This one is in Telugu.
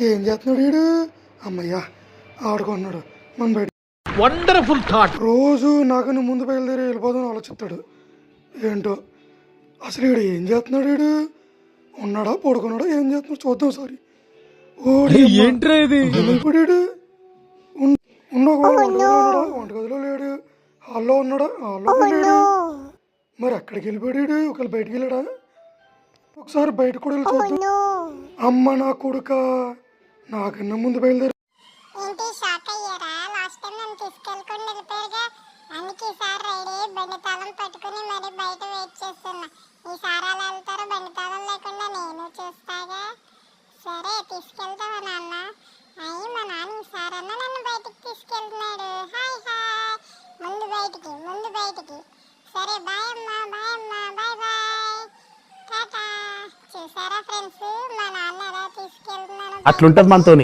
ఏం చేస్తున్నాడు వీడు? అమ్మయ్యా ఆడుకున్నాడు మన బయట వండర్ఫుల్ థాట్ రోజు నాకన్నా ముందు బయలుదేరి వెళ్ళిపోదాం ఆలోచిస్తాడు. ఏంటో? అసలు వీడు ఏం చేస్తున్నాడు వీడు? ఉన్నాడా పడుకున్నాడా ఏం చేస్తున్నాడు? చూద్దాం సారి ఏంట్రా ఇది? వెళ్ళిపోయాడు ఉండగా వంటగదిలో లేడు. హాల్లో ఉన్నాడా? హాల్లో లేడు. మరి ఎక్కడికి వెళ్ళిపోయాడు ఒకవేళ బయటికి వెళ్ళాడా? ఒకసారి బయట కూడా వెళ్ళి చూద్దాం. అమ్మ నా కొడుక. నాకన్నా ముందు బయలుదేరు. ఏంటి షాక్ అయ్యారా? లాస్ట్ టైం నన్ను తీసుకెళ్ళకుండా వెళ్ళిపోయారుగా. అందుకే ఈసారి బండి తాళం పట్టుకుని మరి బయట వెయిట్ చేస్తున్నా. ఈసారి అలా వెళ్తారో? బండి తాళం లేకుండా నేను చూస్తాగా. సరే తీసుకెళ్తావా నాన్న? అయ్యి మా నాన్న ఈసారన్నా నన్ను బయటికి తీసుకెళ్తున్నాడు. Hi hi. ముందు బయటికి ముందు బయటికి. సరే బాయ్ అమ్మా బాయ్ అమ్మా బాయ్ బాయ్. టాటా. చూసారా ఫ్రెండ్స్ మా నాన్న ఎలా తీసుకు అట్లుంటది మనతోని.